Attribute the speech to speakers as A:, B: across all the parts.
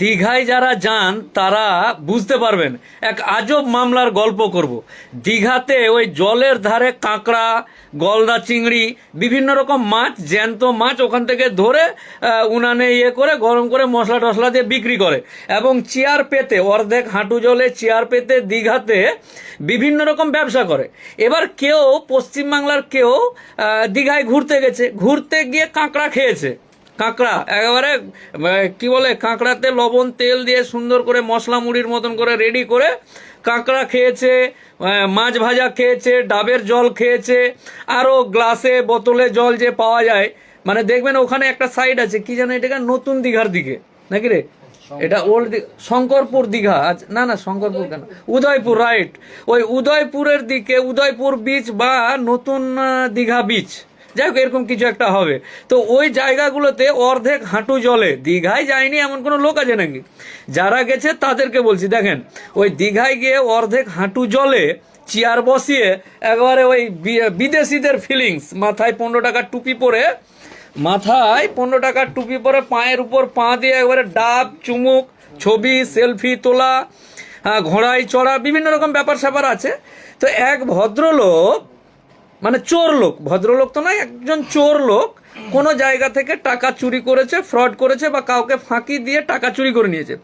A: দীঘায় যারা যান, তারা বুঝতে পারবেন, এক আজব মামলার গল্প করব। দীঘাতে ওই জলের ধারে কাঁকড়া, গলদা চিংড়ি, বিভিন্ন রকম মাছ, জ্যান্ত মাছ ওখান থেকে ধরে উনানে ইয়ে করে, গরম করে মশলা টশলা দিয়ে বিক্রি করে। এবং চেয়ার পেতে, অর্ধেক হাঁটু জলে চেয়ার পেতে দীঘাতে বিভিন্ন রকম ব্যবসা করে। এবার কেউ, পশ্চিমবাংলার কেউ দীঘায় ঘুরতে গেছে। ঘুরতে গিয়ে কাঁকড়া খেয়েছে। কাঁকড়া একেবারে কি বলে কাঁকড়াতে লবণ তেল দিয়ে সুন্দর করে মশলা মুড়ির মতন করে রেডি করে কাঁকড়া খেয়েছে মাছ ভাজা খেয়েছে ডাবের জল খেয়েছে আরও গ্লাসে বোতলে জল যে পাওয়া যায়। মানে দেখবেন ওখানে একটা সাইড আছে কি জানো এটাকে নতুন দীঘার দিকে নাকি রে? এটা ওল্ড শঙ্করপুর দীঘা আচ্ছা, না না শঙ্করপুর কেন? উদয়পুর রাইট ওই উদয়পুরের দিকে উদয়পুর বিচ বা নতুন দীঘা বিচ যাই হোক, এরকম কিছু একটা হবে। তো ওই জায়গাগুলোতে অর্ধেক হাঁটু জলে, দীঘায় যায়নি এমন কোনো লোক আছে নাকি? যারা গেছে তাদেরকে বলছি, দেখেন, ওই দীঘায় গিয়ে অর্ধেক হাঁটু জলে চেয়ার বসিয়ে একবারে ওই বিদেশিদের ফিলিংস মাথায় পনেরো টাকার টুপি পরে, মাথায় পনেরো টাকার টুপি পরে পায়ের উপর পা দিয়ে একবারে ডাব, চুমুক, ছবি সেলফি তোলা ঘোড়ায় চড়া, বিভিন্ন রকম ব্যাপার স্যাপার আছে। তো এক ভদ্রলোক মানে চোর লোক, ভদ্রলোক তো নয়, একজন চোর লোক কোনো জায়গা থেকে টাকা চুরি করেছে, ফ্রড করেছে বা কাউকে ফাঁকি দিয়ে টাকা চুরি করে নিয়েছে।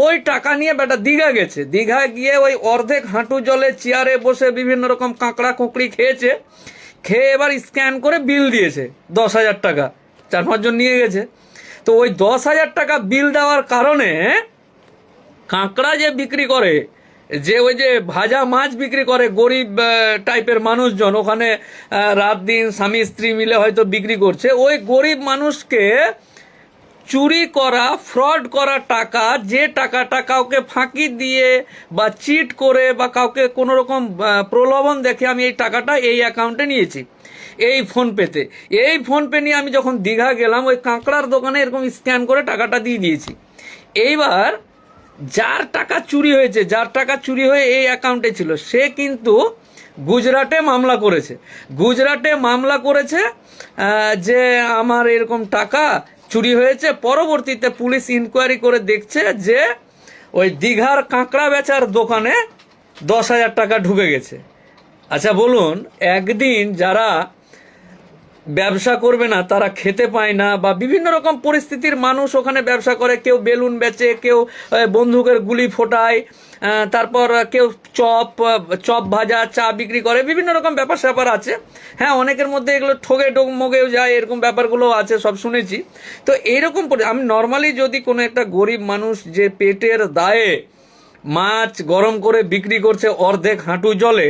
A: ওই টাকা নিয়ে বেটা দীঘা গেছে। দীঘা গিয়ে ওই অর্ধেক হাঁটু জলে চেয়ারে বসে বিভিন্ন রকম কাঁকড়া কুঁকড়ি খেয়েছে, খেয়ে এবার স্ক্যান করে বিল দিয়েছে, দশ হাজার টাকা। চার পাঁচজন নিয়ে গেছে। তো ওই দশ হাজার টাকা বিল দেওয়ার কারণে কাঁকড়া যে বিক্রি করে যে ওই যে ভাজা মাছ বিক্রি করে গরিব টাইপের মানুষজন, ওখানে রাত দিন স্বামী, স্ত্রী মিলে হয়তো বিক্রি করছে, ওই গরিব মানুষকে চুরি করা, ফ্রড করা টাকা, যে টাকাটা কাউকে ফাঁকি দিয়ে বা চিট করে বা কাউকে কোনো রকম প্রলোভন দেখে আমি এই টাকাটা এই অ্যাকাউন্টে নিয়েছি, এই ফোনপেতে। এই ফোনপে নিয়ে আমি যখন দীঘা গেলাম, ওই কাঁকড়ার দোকানে এরকম স্ক্যান করে টাকাটা দিয়ে দিয়েছি। এইবার যার টাকা চুরি হয়েছে, যার টাকা চুরি হয়ে এই অ্যাকাউন্টে ছিল, সে কিন্তু গুজরাটে মামলা করেছে। গুজরাটে মামলা করেছে যে আমার এরকম টাকা চুরি হয়েছে, পরবর্তীতে পুলিশ ইনকোয়ারি করে দেখছে যে ওই দীঘার কাঁকড়া বেচার দোকানে দশ হাজার টাকা ঢুকে গেছে। আচ্ছা বলুন, একদিন যারা ব্যবসা করবে না, তারা খেতে পায় না, বা বিভিন্ন রকম পরিস্থিতির মানুষ ওখানে ব্যবসা করে। কেউ বেলুন বেচে, কেউ বন্দুকের গুলি ফোটায় তারপর কেউ চপ চপ ভাজা, চা বিক্রি করে, বিভিন্ন রকম ব্যাপার স্যাপার আছে। হ্যাঁ অনেকের মধ্যে এগুলো ঠগে টোগ মগেও যায়, এরকম ব্যাপারগুলো আছে, সব শুনেছি। তো এইরকম আমি নর্মালি যদি কোনো একটা গরিব মানুষ যে পেটের দায়ে মাছ গরম করে বিক্রি করছে অর্ধেক হাঁটু জলে,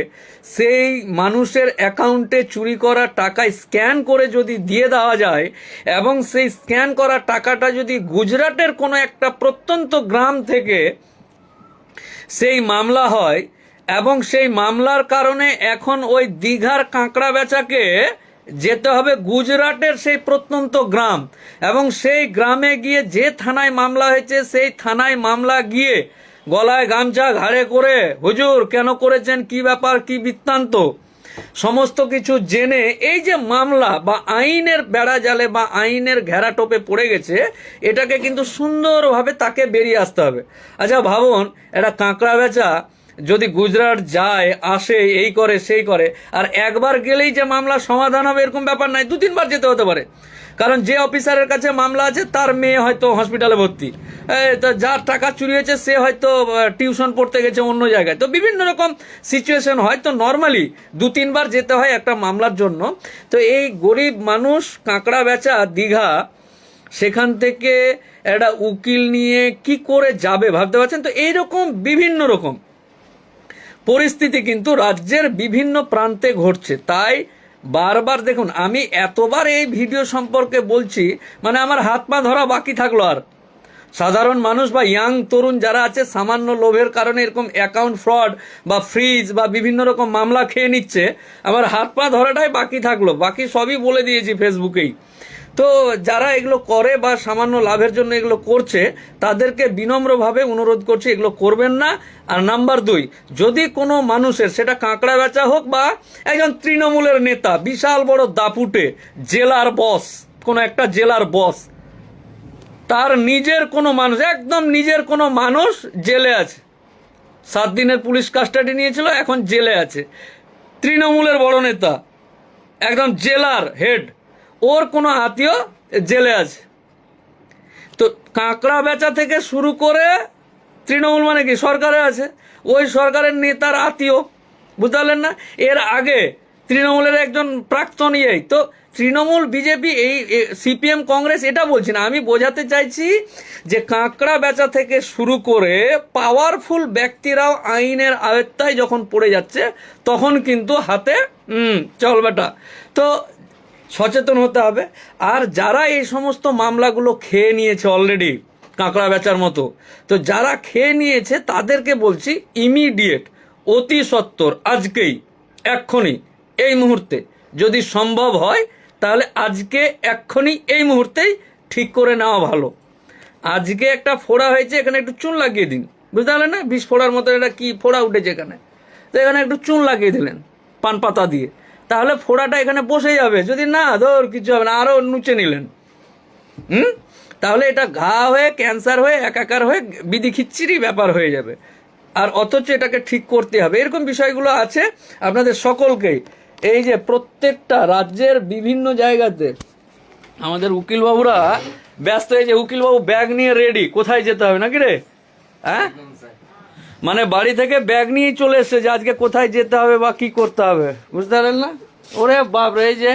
A: সেই মানুষের অ্যাকাউন্টে চুরি করা টাকা স্ক্যান করে যদি দিয়ে দেওয়া যায় এবং সেই স্ক্যান করা টাকাটা যদি গুজরাটের কোনো একটা প্রত্যন্ত গ্রাম থেকে সেই মামলা হয় এবং সেই মামলার কারণে এখন ওই দীঘার কাঁকড়া বেচাকে যেতে হবে গুজরাটের সেই প্রত্যন্ত গ্রাম এবং সেই গ্রামে গিয়ে যে থানায় মামলা হয়েছে, সেই থানায় মামলা গিয়ে গলায় গামছা ঘাড়ে করে, হুজুর, কেন করেছেন? কি ব্যাপার? কি বৃত্তান্ত? সমস্ত কিছু জেনে এই যে মামলা বা আইনের বেড়া জালে বা আইনের ঘেরা টোপে পড়ে গেছে, এটাকে কিন্তু সুন্দরভাবে তাকে বেরিয়ে আসতে হবে। আচ্ছা ভাবুন এটা কাঁকড়া বেচা যদি গুজরাট যায়, আসে, এই করে, সেই করে, আর একবার গেলেই যে মামলা সমাধান হবে, এরকম ব্যাপার নাই দু তিনবার যেতে হতে পারে। কারণ যে অফিসারের কাছে মামলা আছে, তার মেয়ে হয়তো হসপিটালে ভর্তি। যার টাকা চুরি হয়েছে, সে হয়তো টিউশন পড়তে গেছে অন্য জায়গায়। তো বিভিন্ন রকম সিচুয়েশন হয়। তো নর্মালি দু, তিনবার যেতে হয় একটা মামলার জন্য। তো এই গরিব মানুষ, কাঁকড়া বেচা দীঘা, সেখান থেকে একটা উকিল নিয়ে কি করে যাবে ভাবতে পারছেন? তো এইরকম বিভিন্ন রকম। পরিস্থিতি কিন্তু রাজ্যের বিভিন্ন প্রান্তে ঘটছে। তাই বারবার দেখুন, আমি এতবার এই ভিডিও সম্পর্কে বলছি মানে আমার হাত পা ধরা বাকি থাকল আর। সাধারণ মানুষ বা ইয়াং তরুণ যারা আছে, সামান্য লোভের কারণে এরকম অ্যাকাউন্ট ফ্রড বা ফ্রিজ বা বিভিন্ন রকম মামলা খেয়ে নিচ্ছে, আমার হাত পা ধরাটাই বাকি থাকল। বাকি সবই বলে দিয়েছি ফেসবুকেই তো যারা এগুলো করে বা সামান্য লাভের জন্য এগুলো করছে, তাদেরকে বিনম্রভাবে অনুরোধ করছি এগুলো করবেন না। আর নাম্বার দুই, যদি কোনো মানুষের, সেটা কাঁকড়া বেচা হোক বা একজন তৃণমূলের নেতা, বিশাল বড় দাপুটে, জেলার বস কোনো একটা জেলার বস তার নিজের কোনো মানুষ, একদম নিজের কোনো মানুষ জেলে আছে। সাত দিনের পুলিশ কাস্টাডি নিয়েছিল, এখন জেলে আছে। তৃণমূলের বড় নেতা, একদম জেলার হেড ওর কোনো আত্মীয় জেলে আছে। তো কাঁকড়া বেচা থেকে শুরু করে তৃণমূল মানে কি? সরকারে আছে। ওই সরকারের নেতার আত্মীয় বুঝতে পারলেন না? এর আগে তৃণমূলের একজন প্রাক্তন ইয়ে তো তৃণমূল, বিজেপি, এই সিপিএম, কংগ্রেস এটা বলছি না। আমি বোঝাতে চাইছি যে কাঁকড়া বেচা থেকে শুরু করে পাওয়ারফুল ব্যক্তিরাও আইনের আয়ত্তায় যখন পড়ে যাচ্ছে, তখন কিন্তু হাতে চল বেটা। তো সচেতন হতে হবে। আর যারা এই সমস্ত মামলাগুলো খেয়ে নিয়েছে অলরেডি কাঁকড়া বেচার মতো, তো যারা খেয়ে নিয়েছে তাদেরকে বলছি ইমিডিয়েট অতি সত্বর, আজকেই, এক্ষুনি, এই মুহূর্তে। যদি সম্ভব হয়, তাহলে আজকে, এক্ষুনি, এই মুহূর্তেই ঠিক করে নেওয়া ভালো। আজকে একটা ফোড়া হয়েছে, এখানে একটু চুন লাগিয়ে দিন। বুঝতে পারলেন না? বিষ ফোড়ার মতো এটা কি ফোড়া উঠেছে এখানে? তো এখানে একটু চুন লাগিয়ে দিলেন, পান পাতা দিয়ে। তাহলে ফোড়াটা এখানে বসে যাবে। যদি না, ধর কিছু হবে না আরও নুচে নিলেন। হুম? তাহলে এটা ঘা হয়ে, ক্যান্সার হয়ে, একাকার হয়ে, বিধি খিচ্ছিরই ব্যাপার হয়ে যাবে। আর অথচ এটাকে ঠিক করতে হবে। এরকম বিষয়গুলো আছে আপনাদের সকলকেই। এই যে প্রত্যেকটা রাজ্যের বিভিন্ন জায়গাতে আমাদের উকিলবাবুরা ব্যস্ত। হয়ে যে উকিলবাবু ব্যাগ নিয়ে রেডি কোথায় যেতে হবে নাকি রে? হ্যাঁ? মানে বাড়ি থেকে ব্যাগ নিয়েই চলে এসছে যে আজকে কোথায় যেতে হবে বা কি করতে হবে। বুঝতে পারলেন না? ওরে বাপ রে এই যে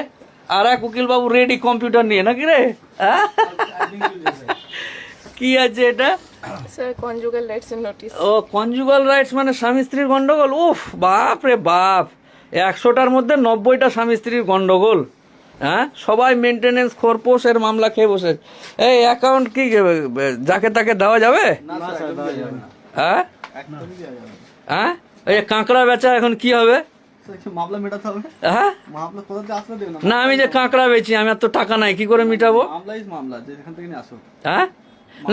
A: আর এক উকিলবাবু রেডি কম্পিউটার নিয়ে নাকি রে? হ্যাঁ? কি আছে এটা?
B: Sir conjugal rights and notice
A: O conjugal rights মানে স্বামী স্ত্রীর গন্ডগোল? উফ বাপ রে বাপ। একশোটার মধ্যে নব্বইটা স্বামী স্ত্রীর গন্ডগোল। হ্যাঁ? সবাই মেনটেনেন্স খোরপোশ এর মামলা খেয়ে বসে। এই অ্যাকাউন্ট কি যাকে তাকে দেওয়া যাবে? হ্যাঁ? হ্যাঁ? এই যে কাঁকড়া বেচা এখন কি হবে?
C: মামলা মেটাতে হবে।
A: হ্যাঁ?
C: মামলা কোথা থেকে আসলে দেবে না
A: আমি যে কাঁকড়া বেচি আমি আর তো টাকা নাই কি করে মিটাবো?
C: মামলা ইজ মামলা যে যেখান থেকে আসো।
A: হ্যাঁ?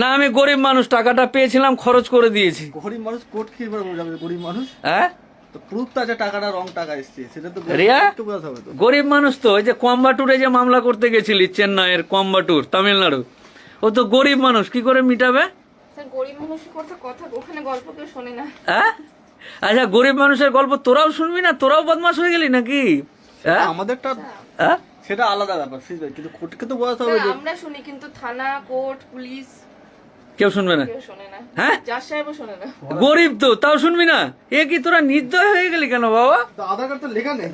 A: না আমি গরিব মানুষ টাকাটা পেয়েছিলাম খরচ করে দিয়েছি।
C: গরিব মানুষ কোর্ট কি করে বোঝাবে গরিব মানুষ?
A: হ্যাঁ?
C: তো প্রুফ টাকাটা রং টাকা এসছে সেটা তো
A: রিয়া?
C: একটু বোঝাতে হবে তো।
A: গরিব মানুষ তো ওই যে কোয়াম্বাটুরে যে মামলা করতে গেছিলি চেন্নাইয়ের কম্বাটুর তামিলনাড়ু। ও তো গরিব মানুষ কি করে মিটাবে?
B: স্যার গরিব মানুষের কথা কথা ওখানে গল্প কেউ শোনে না।
A: হ্যাঁ? আচ্ছা গরিব মানুষের গল্প তোরাও শুনবি না? তোরাও বদমাস হয়ে গেলি নাকি? হ্যাঁ?
C: আমাদেরটা
A: হ্যাঁ?
C: সেটা আলাদা ব্যাপার কিন্তু কোর্টকে তো বোঝাতে হবে
B: আমরা শুনি কিন্তু থানা কোর্ট পুলিশ
A: কেউ শুনবে না?
B: কেউ শোনে না।
A: হ্যাঁ?
B: না।
A: গরিব তো তাও শুনবি না? এ কি তোরা নির্দয় হয়ে গেলি কেন বাবা?
C: আধার কার্ড তো লেখা নেই।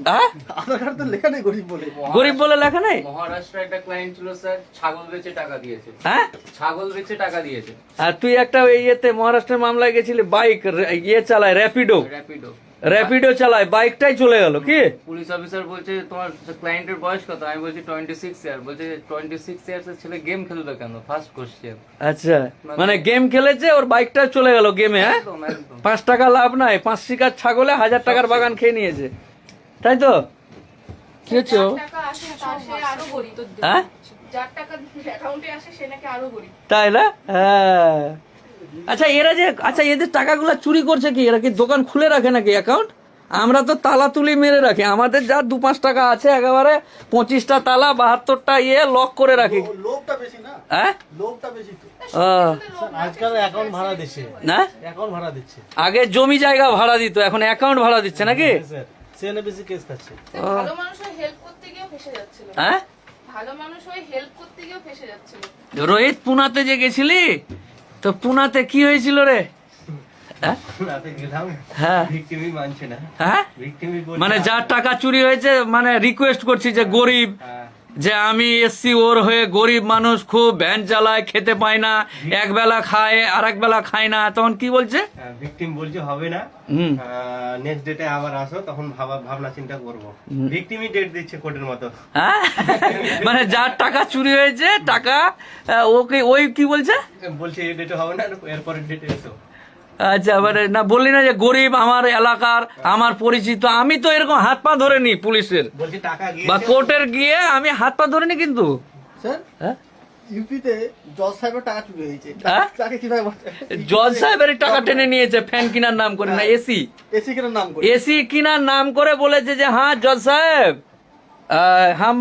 C: আধার কার্ড তো লেখা নেই গরিব বলে।
A: গরিব বলে লেখা নেই?
D: মহারাষ্ট্র একটা ক্লায়েন্ট ছিল স্যার ছাগল বেচে টাকা দিয়েছে।
A: হ্যাঁ?
D: ছাগল বেচে টাকা দিয়েছে।
A: আর তুই একটা ওই ইয়েতে মহারাষ্ট্রের মামলায় গেছিলি বাইক ইয়ে চালায় র্যাপিডো
D: র্যাপিডো
A: র্যাপিডো চালায় বাইকটাই চলে গেল কি?
D: পুলিশ অফিসার বলছে তোমার ক্লায়েন্টের বয়স কত? আমি বলছি টোয়েন্টি সিক্স ইয়ার বলছে টোয়েন্টি সিক্স ইয়ার্স এর ছেলে গেম খেলবে কেন? ফার্স্ট কোশ্চেন
A: আচ্ছা মানে গেম খেলেছে ওর বাইকটা চলে গেল গেমে হ্যাঁ?
D: একদম একদম।
A: পাঁচ টাকা লাভ নাই পাঁচ শিকার ছাগলে হাজার টাকার বাগান খেয়ে নিয়েছে। তাই তো? কি হচ্ছে ও?
B: টাকা আসে তার সে আরও গরিব।
A: হ্যাঁ?
B: টাকা অ্যাকাউন্টে আসে সে নাকি আরও গরিব।
A: তাই না? হ্যাঁ। আচ্ছা এরা যে আচ্ছা এদের টাকাগুলো চুরি করছে কি? এরা কি দোকান খুলে রাখে নাকি অ্যাকাউন্ট আমরা তো তালা তুলি মেরে রাখি। আমাদের যা দু পাঁচ টাকা আছে একেবারে পঁচিশটা তালা বাহাত্তরটা ইয়ে লক করে রাখি। হ্যাঁ?
C: লোভটা বেশি তো।
A: ও,
E: ভাড়া দিচ্ছে।
A: না?
E: অ্যাকাউন্ট ভাড়া দিচ্ছে।
A: আগে জমি জায়গা ভাড়া দিত এখন অ্যাকাউন্ট ভাড়া দিচ্ছে নাকি?
E: স্যার সেনে বেশি কেস খাচ্ছে।
B: স্যার, ভালো মানুষ হয়ে হেল্প করতে গিয়েও ফেসে যাচ্ছিল।
A: হ্যাঁ?
B: ভালো মানুষ হেল্প করতে গিয়েও ফেসে যাচ্ছিল।
A: রোহিত পুনাতে যে গেছিলি তো পুনাতে কি হয়েছিল রে? হ্যাঁ? হ্যাঁ। হ্যাঁ? মানে যার টাকা চুরি হয়েছে মানে রিকোয়েস্ট করছি যে গরিব যে আমি এসছি ওর হয়ে গরিব মানুষ খুব ভ্যান চালায় খেতে পায় না এক বেলা খায় আর এক বেলা খায় না তখন কি বলছে?
E: ভিকটিম বলছে হবে না। নেক্সট ডেটে আবার আসো তখন ভাবা ভাবনা চিন্তা করব। ভিকটিমই ডেট দিচ্ছে কোর্টের মতো।
A: হ্যাঁ? মানে যার টাকা চুরি হয়েছে টাকা ওকে ওই কি বলছে?
E: বলছে এই ডেটে হবে না এরপরের ডেটে এসো।
A: আচ্ছা মানে না বললি না যে গরিব আমার এলাকার আমার পরিচিত আমি তো এরকম হাত পা ধরে নি পুলিশের বা কোর্টের গিয়ে আমি হাত পা ধরে নি কিন্তু হ্যাঁ?
C: ইউপিতে জজ সাহেবের টাকা চুরি হয়েছে।
A: হ্যাঁ?
C: তাকে কীভাবে
A: জজ সাহেবের টাকা টেনে নিয়েছে ফ্যান কেনার নাম করে না এসি।
C: এসি কেন নাম করে।
A: এসি কেনার নাম করে বলেছে যে হ্যাঁ জজ সাহেব हम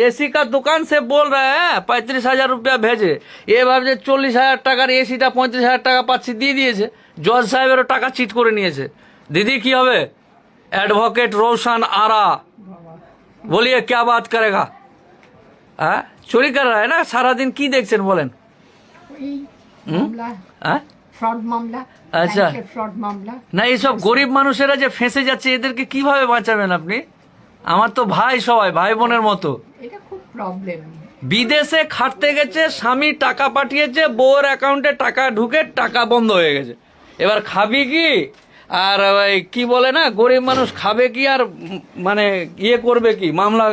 A: এসি কা দোকান সে বল রা হ্যাঁ পঁয়ত্রিশ হাজার রুপিয়া ভেজে এভাবে যে চল্লিশ হাজার টাকার এসিটা পঁয়ত্রিশ হাজার টাকা পাচ্ছি দিয়ে দিয়েছে জজ সাহেবেরও টাকা চিট করে নিয়েছে দিদি কি হবে অ্যাডভোকেট রোশন আরা বলিয়ে ক্যা বাত করেগা হ্যাঁ চুরি কর রা না সারাদিন কি দেখছেন বলেন হ্যাঁ আচ্ছা না এইসব গরিব মানুষেরা যে ফেঁসে যাচ্ছে এদেরকে কীভাবে বাঁচাবেন আপনি? আমার তো ভাই সবাই ভাই বোনের মতো।
F: এটা খুব প্রবলেম
A: বিদেশে খাটতে গেছে স্বামী টাকা পাঠিয়েছে বউয়ের অ্যাকাউন্টে টাকা ঢুকে টাকা বন্ধ হয়ে গেছে। এবার খাবি কি? আর ওই কি বলে না গরিব মানুষ খাবে কি আর মানে ইয়ে করবে কি মামলা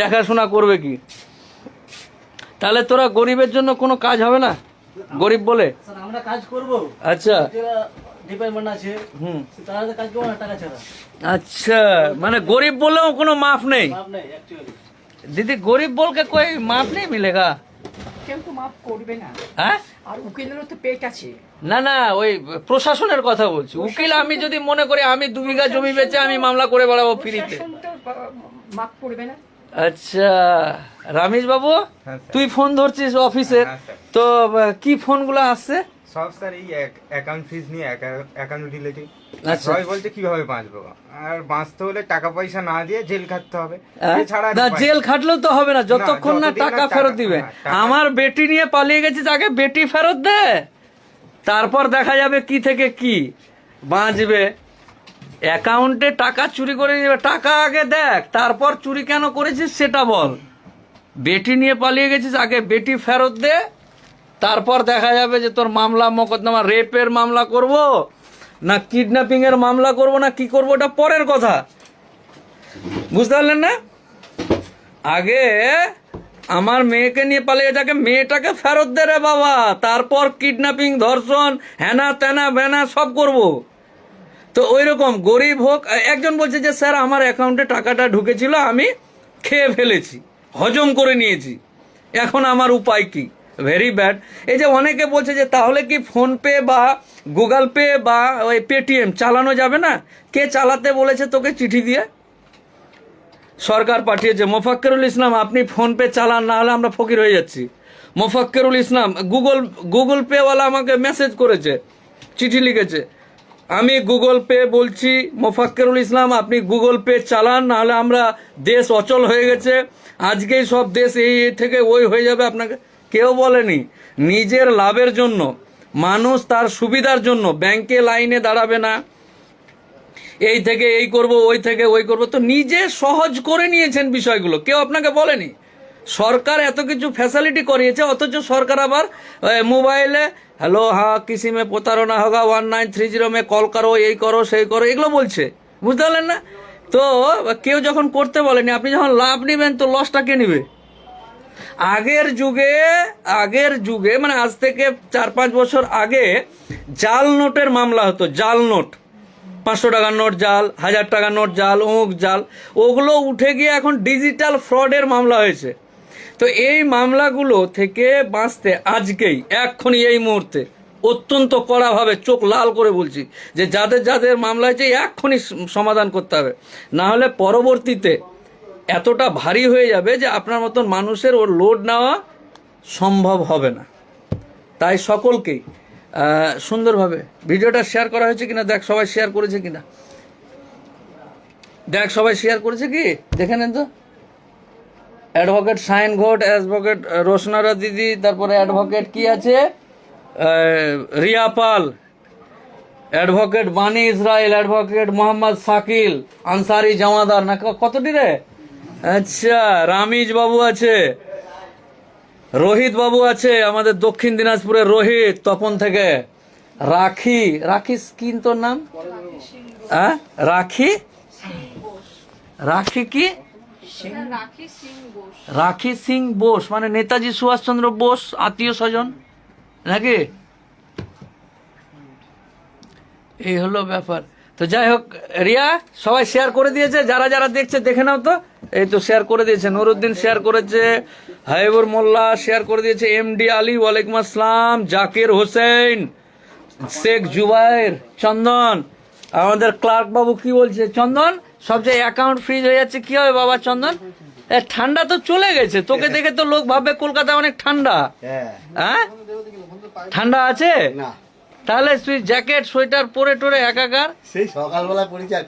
A: দেখাশোনা করবে কি? তাহলে তোরা গরিবের জন্য কোনো কাজ হবে না? গরিব বলে?
C: আমরা কাজ করব।
A: আচ্ছা। আচ্ছা মানে গরিব বলেও কোনো মাফ নেই।
C: মাপ নেই
A: দিদি গরিব
F: বলকে কই মাফ নেই মিলেগা?
A: হ্যাঁ? না। ওই প্রশাসনের কথা বলছি। উকিল আমি যদি মনে করি আমি দু বিঘা জমি বেঁচে আমি মামলা করে বেড়াবো ফ্রিতে। আচ্ছা রামেশ বাবু হ্যাঁ, তুই ফোন ধরছিস অফিসের?
G: হ্যাঁ,
A: তো কি ফোন ফোনগুলো আসছে?
G: সব স্যার এই অ্যাকাউন্ট ফিস নিয়ে অ্যাকাউন্ট রিলেটিভ
A: আচ্ছা।
G: সবাই বলছে কীভাবে বাঁচবো? আর বাঁচতে হলে টাকা পয়সা না দিয়ে জেল খাটতে হবে? এছাড়া
A: না জেল। খাটলেও তো হবে না। যতক্ষণ না টাকা ফেরত দিবে। আমার বেটি নিয়ে পালিয়ে গেছিস আগে বেটি ফেরত দে। তারপর দেখা যাবে কি থেকে কি বাঁচবে। অ্যাকাউন্টে টাকা চুরি করে নিবে টাকা আগে দেখ তারপর চুরি কেন করেছিস সেটা বল। বেটি নিয়ে পালিয়ে গেছিস আগে বেটি ফেরত দে। তারপর দেখা যাবে যে তোর মামলা মোকদ্দমা রেপের মামলা করব, না কিডন্যাপিং এর মামলা করব, না কি করব ওটা পরের কথা। বুঝতে পারলেন না? আগে আমার মেয়েকে নিয়ে পালিয়ে যাকে, মেয়েটাকে ফেরত দে রে বাবা, তারপর কিডন্যাপিং, ধর্ষণ হ্যানা ত্যানা ব্যানা সব করব। তো ওই রকম গরিব হোক, একজন বলছে যে, স্যার, আমার অ্যাকাউন্টে টাকাটা ঢুকেছিল, আমি খেয়ে ফেলেছি, হজম করে নিয়েছি, এখন আমার উপায় কি? ভেরি ব্যাড এই যে অনেকে বলছে যে তাহলে কি ফোনপে বা গুগল পে বা ওই পেটিএম চালানো যাবে না? কে চালাতে বলেছে তোকে চিঠি দিয়ে? সরকার পাঠিয়েছে। মোফাক্কেরুল ইসলাম, আপনি ফোন পে চালান, না হলে আমরা ফকির হয়ে যাচ্ছি। মোফাক্কেরুল ইসলাম গুগল গুগল পেওয়ালা আমাকে মেসেজ করেছে, চিঠি লিখেছে। আমি গুগল পে বলছি, মোফাক্কেরুল ইসলাম, আপনি গুগল পে চালান নাহলে আমরা দেশ অচল হয়ে গেছে। আজকেই সব দেশ এই থেকে ওই হয়ে যাবে আপনাকে। কেউ বলেনি, নিজের লাভের জন্য, মানুষ তার সুবিধার জন্য ব্যাংকে লাইনে দাঁড়াবে না। এই থেকে এই করব, ওই থেকে ওই করব। তো নিজে সহজ করে নিয়েছেন বিষয়গুলো। কেউ আপনাকে বলেনি? সরকার এত কিছু ফ্যাসিলিটি করিয়েছে, অথচ সরকার আবার মোবাইলে, হ্যালো হ্যাঁ কিসি মে প্রতারণা হোগা ওয়ান নাইন থ্রি জিরো মে কল করো, এই করো, সেই করো, এগুলো বলছে। বুঝতে পারলেন না? তো কেউ যখন করতে বলেনি, আপনি যখন লাভ নেবেন, তো লসটা কে নেবে? আগের যুগে আগের যুগে মানে আজ থেকে চার পাঁচ বছর আগে জাল নোটের মামলা হতো, জাল নোট। পাঁচশো টাকার নোট জাল, হাজার টাকার নোট জাল, অমুক জাল, ওগুলো উঠে গিয়ে এখন ডিজিটাল ফ্রডের মামলা হয়েছে। তো এই মামলাগুলো থেকে বাঁচতে আজকেই, এক্ষুনি এই মুহূর্তে, অত্যন্ত কড়াভাবে চোখ লাল করে বলছি যে যাদের যাদের মামলা হয়েছে, এক্ষুনি সমাধান করতে হবে। না হলে পরবর্তীতে এতটা ভারী হয়ে যাবে যে আপনার মতন মানুষের ওর লোড নেওয়া সম্ভব হবে না। তাই সকলকেই সুন্দরভাবে ভিডিওটা শেয়ার করা হয়েছে কিনা, দেখ সবাই শেয়ার করেছে কিনা। দেখ সবাই শেয়ার করেছে কি? দেখে নেন তো। অ্যাডভোকেট সাইন ঘোট অ্যাডভোকেট রোশনারা দিদি তারপরে অ্যাডভোকেট কি আছে? রিয়া পাল অ্যাডভোকেট বানি ইসরায়েল অ্যাডভোকেট মোহাম্মদ শাকিল আনসারি জামাদার না কতটি রে? আচ্ছা রামিজ বাবু আছে। রোহিত বাবু আছে, আমাদের দক্ষিণ দিনাজপুরের রোহিত তপন থেকে। রাখি রাখি স্কিন তোর নাম? হ্যাঁ রাখি? রাখি কি?
B: রাখি সিং বোস
A: মানে নেতাজি সুভাষচন্দ্র বোস, আত্মীয় স্বজন, নাকি? এই হলো ব্যাপার। তো যাই হোক, রিয়া, সবাই শেয়ার করে দিয়েছে, যারা যারা দেখছে, দেখে নাও তো। এই তো শেয়ার করে দিয়েছে নুরুদ্দিন শেয়ার করেছে হাইবুর মোল্লা শেয়ার করে দিয়েছে এম ডি আলী ওয়ালাইকুম আসসালাম জাকির হোসেন শেখ জুবাইর চন্দন। আমাদের ক্লার্ক বাবু কি বলছে? চন্দন সব যে অ্যাকাউন্ট ফ্রিজ হয়ে যাচ্ছে কি হবে বাবা চন্দন? ঠান্ডা তো চলে গেছে। তোকে দেখে তো লোক ভাববে কলকাতা অনেক ঠান্ডা।
H: হ্যাঁ।
A: হ্যাঁ? ঠান্ডা আছে?
H: না।
A: তাহলে তুই জ্যাকেট সোয়েটার পরে টরে একাকার?
H: সেই সকালবেলা পড়েছি আর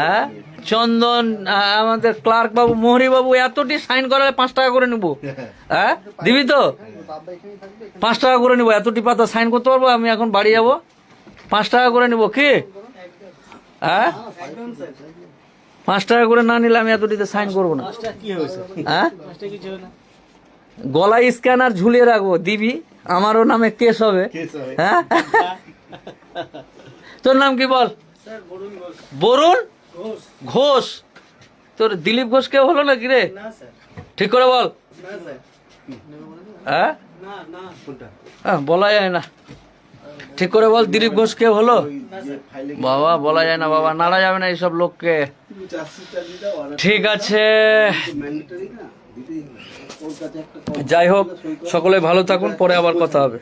A: হ্যাঁ? চন্দন আমাদের ক্লার্ক বাবু মোহরি বাবু এতটি সাইন করালে পাঁচ টাকা করে নিবো। হ্যাঁ? দিবি তো? পাঁচ টাকা করে নিবো এতটি পাতা সাইন করতে পারব আমি এখন বাড়ি যাব। পাঁচ টাকা করে নিবো কি? হ্যাঁ? পাঁচ টাকা করে না নিলে আমি এতটিতে সাইন করব না।
C: পাঁচটা কি হয়েছে?
A: হ্যাঁ? গলায় স্ক্যানার ঝুলিয়ে রাখব দিবি? আমারও নামে কেস হবে। হ্যাঁ? তোর নাম কি বল? বরুণ ঘোষ। তোর দিলীপ ঘোষ কেউ হলো নাকি রে? ঠিক করে বল। হ্যাঁ? হ্যাঁ, বলা যায় না। ঠিক করে বল দিলীপ ঘোষ কেউ হলো বাবা বলা যায় না বাবা। নাড়া যাবে না এইসব লোককে। ঠিক আছে। যাই হোক সকলে ভালো থাকুন পরে আবার কথা হবে।